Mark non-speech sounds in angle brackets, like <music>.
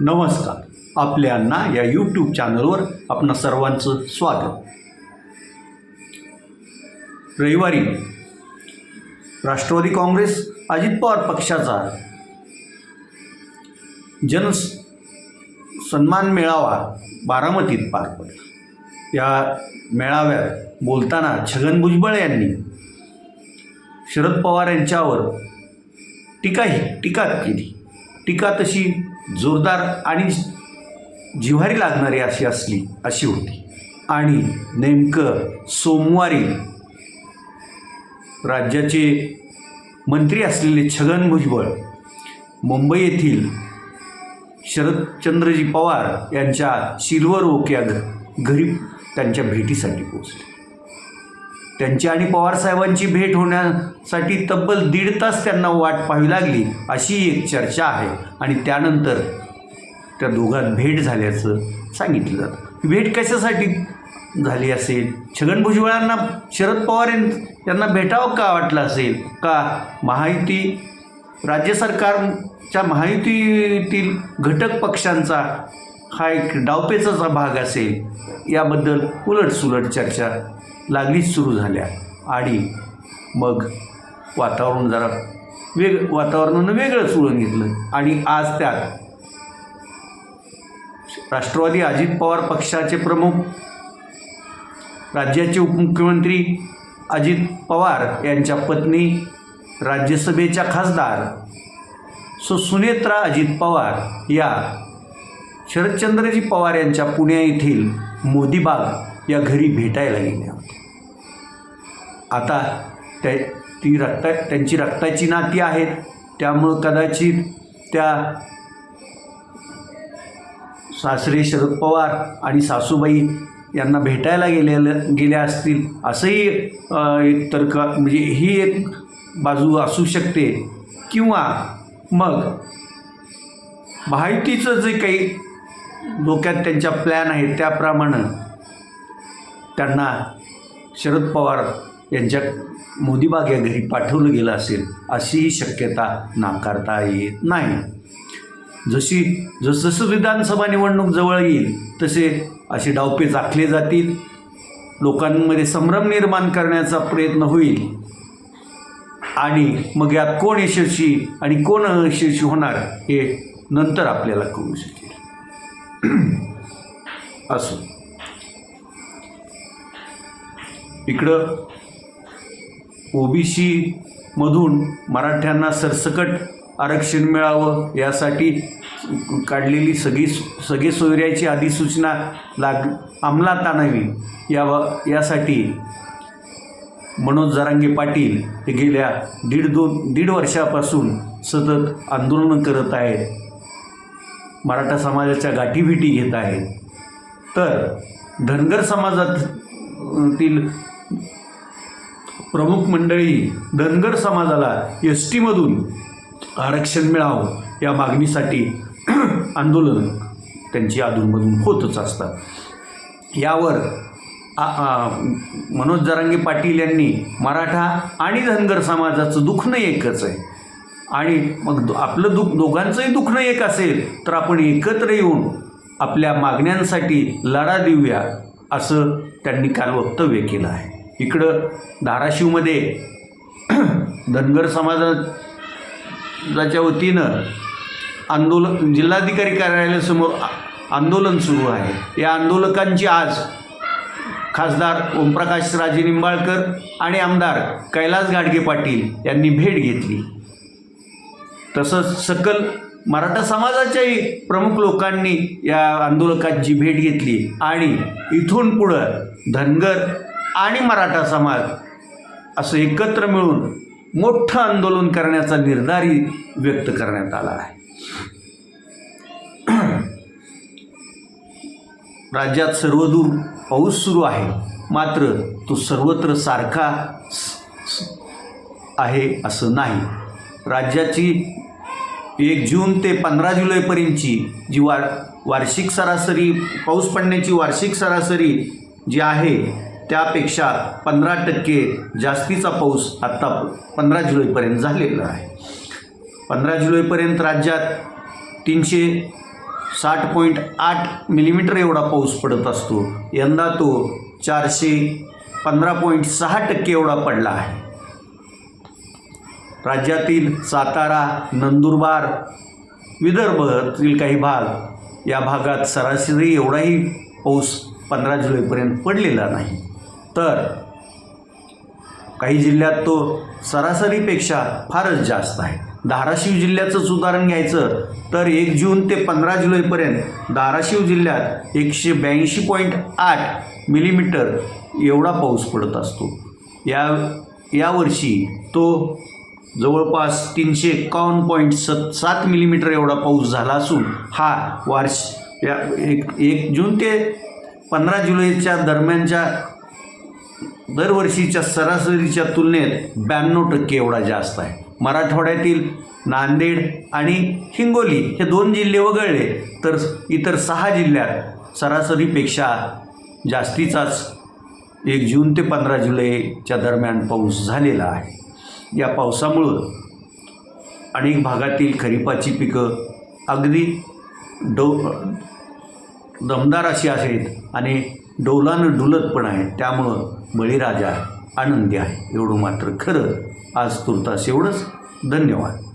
नमस्कार. आपल्यांना या यूट्यूब चॅनलवर आपण सर्वांचं स्वागत. रविवारी राष्ट्रवादी काँग्रेस अजित पवार पक्षाचा जन सन्मान मेळावा बारामतीत पार पडला. या मेळाव्यात बोलताना छगन भुजबळ यांनी शरद पवार यांच्यावर टीकाही टीका केली. टीका तशी जोरदार आणि जिव्हारी लागणारी अशी असली अशी होती. आणि नेमकं सोमवारी राज्याचे मंत्री असलेले छगन भुजबळ मुंबई येथील शरदचंद्रजी पवार यांच्या सिल्वर ओक या घ घरी त्यांच्या भेटीसाठी पोहोचले. त्यांची आणि पवारसाहेबांची भेट होण्यासाठी तब्बल दीड तास त्यांना वाट पाहावी लागली अशी एक चर्चा आहे. आणि त्यानंतर त्या दोघांत भेट झाल्याचं सांगितलं जातं. भेट कशासाठी झाली असेल? छगन भुजबळांना शरद पवार यांना भेटावं का वाटलं असेल? का महायुती राज्य सरकारच्या महायुतीतील घटक पक्षांचा हा एक डावपेचाचा भाग असेल याबद्दल उलटसुलट चर्चा लागलीच सुरू झाल्या. आणि मग वातावरण जरा वेग वातावरणानं वेगळंच वळण घेतलं. आणि आज त्यात राष्ट्रवादी अजित पवार पक्षाचे प्रमुख राज्याचे उपमुख्यमंत्री अजित पवार यांच्या पत्नी राज्यसभेच्या खासदार सो सुनेत्रा अजित पवार या शरदचंद्रजी पवार यांच्या पुणे येथील मोदीबाग या घरी भेटायला गेल्या होत्या आता त्या ती रक्ता त्यांची रक्ताची नाती आहेत. त्यामुळं कदाचित त्या सासरे शरद पवार आणि सासूबाई यांना भेटायला गेलेल्या गेल्या असतील. असंही एक तर्क म्हणजे ही एक बाजू असू शकते. किंवा मग माहितीचं जे काही डोक्यात त्यांच्या प्लॅन आहे त्याप्रमाणे त्यांना शरद पवार यांच्या मोदीबाग या घरी पाठवलं गेलं असेल अशीही शक्यता नाकारता येत नाही. जशी जसजसं विधानसभा निवडणूक जवळ येईल तसे असे डावपेच आखले जातील. लोकांमध्ये संभ्रम निर्माण करण्याचा प्रयत्न होईल. आणि मग यात कोण यशस्वी आणि कोण अयशस्वी होणार हे नंतर आपल्याला कळू शकेल. <clears throat> असो. इकडं ओबीसीमधून मराठ्यांना सरसकट आरक्षण मिळावं यासाठी काढलेली सगळी सगळे सोयऱ्याची अधिसूचना लाग अंमलात आणावी या यासाठी मनोज जरांगे पाटील हे गेल्या दीड दोन दीड वर्षापासून सतत आंदोलनं करत आहेत. मराठा समाजाच्या गाठीभेटी घेत आहेत. तर धनगर समाजातील प्रमुख मंडळी धनगर समाजाला एस टीमधून आरक्षण मिळावं या मागणीसाठी <clears throat> आंदोलन त्यांची अधूनमधून होतच असतात. यावर आ- आ, मनोज जरांगे पाटील यांनी मराठा आणि धनगर समाजाचं दुखणं एकच आहे. आणि मग आपलं दुःख दोघांचंही दुखणं एक असेल तर आपण एकत्र येऊन आपल्या मागण्यांसाठी लढा देऊया असं त्यांनी काल वक्तव्य केलं आहे. इकडं धाराशिवमध्ये <clears throat> धनगर समाजाच्या वतीनं आंदोलन जिल्हाधिकारी कार्यालयासमोर आंदोलन सुरू आहे. या आंदोलकांची आज खासदार ओमप्रकाश राजे निंबाळकर आणि आमदार कैलास गाडगे पाटील यांनी भेट घेतली. तसंच सकल मराठा समाजाच्याही प्रमुख लोकांनी या आंदोलकांची भेट घेतली आणि इथून पुढं धनगर आणि मराठा समाज असं एकत्र मिळून मोठं आंदोलन करण्याचा निर्धारही व्यक्त करण्यात आला आहे. <clears throat> राज्यात सर्वदूर पाऊस सुरू आहे. मात्र तो सर्वत्र सारखा स- आहे असं नाही. राज्याची एक जून ते पंधरा जुलैपर्यंतची जी वार वार्षिक सरासरी पाऊस पडण्याची वार्षिक सरासरी जी आहे त्यापेक्षा पंधरा टक्के जास्तीचा पाऊस आत्ता पंधरा जुलैपर्यंत झालेला आहे. पंधरा जुलैपर्यंत राज्यात तीनशे साठ पॉईंट आठ मिलीमीटर एवढा पाऊस पडत असतो. यंदा तो चारशे पंधरा पॉईंट सहा टक्के एवढा पडला आहे. राज्यातील सातारा नंदुरबार विदर्भातील काही भाग या भागात सरासरी एवढाही पाऊस पंधरा जुलैपर्यंत पडलेला नाही. तर काही जिल्ह्यात तो सरासरीपेक्षा फारच जास्त आहे. धाराशिव जिल्ह्याचंच उदाहरण घ्यायचं तर एक जून ते पंधरा जुलैपर्यंत धाराशिव जिल्ह्यात एकशे ब्याऐंशी पॉईंट आठ मिलीमीटर एवढा पाऊस पडत असतो. या यावर्षी तो जवळपास तीनशे एकावन्न पॉईंट सत सात मिलीमीटर एवढा पाऊस झाला असून हा वार्ष या एक एक जून ते पंधरा जुलैच्या दरम्यानच्या दरवर्षीच्या सरासरीच्या तुलनेत ब्याण्णव टक्के एवढा जास्त आहे. मराठवाड्यातील नांदेड आणि हिंगोली हे दोन जिल्हे वगळले तर इतर सहा जिल्ह्यात सरासरीपेक्षा जास्तीचाच एक जून ते पंधरा जुलैच्या दरम्यान पाऊस झालेला आहे. या पावसामुळं अनेक भागातील खरीपाची पिकं अगदी डो दमदार अशी आहेत आणि डौलानं डुलत पण आहेत. त्यामुळं बळीराजा आनंदी आहे. एवढं मात्र खरं. आज तुर्तास एवढंच. धन्यवाद.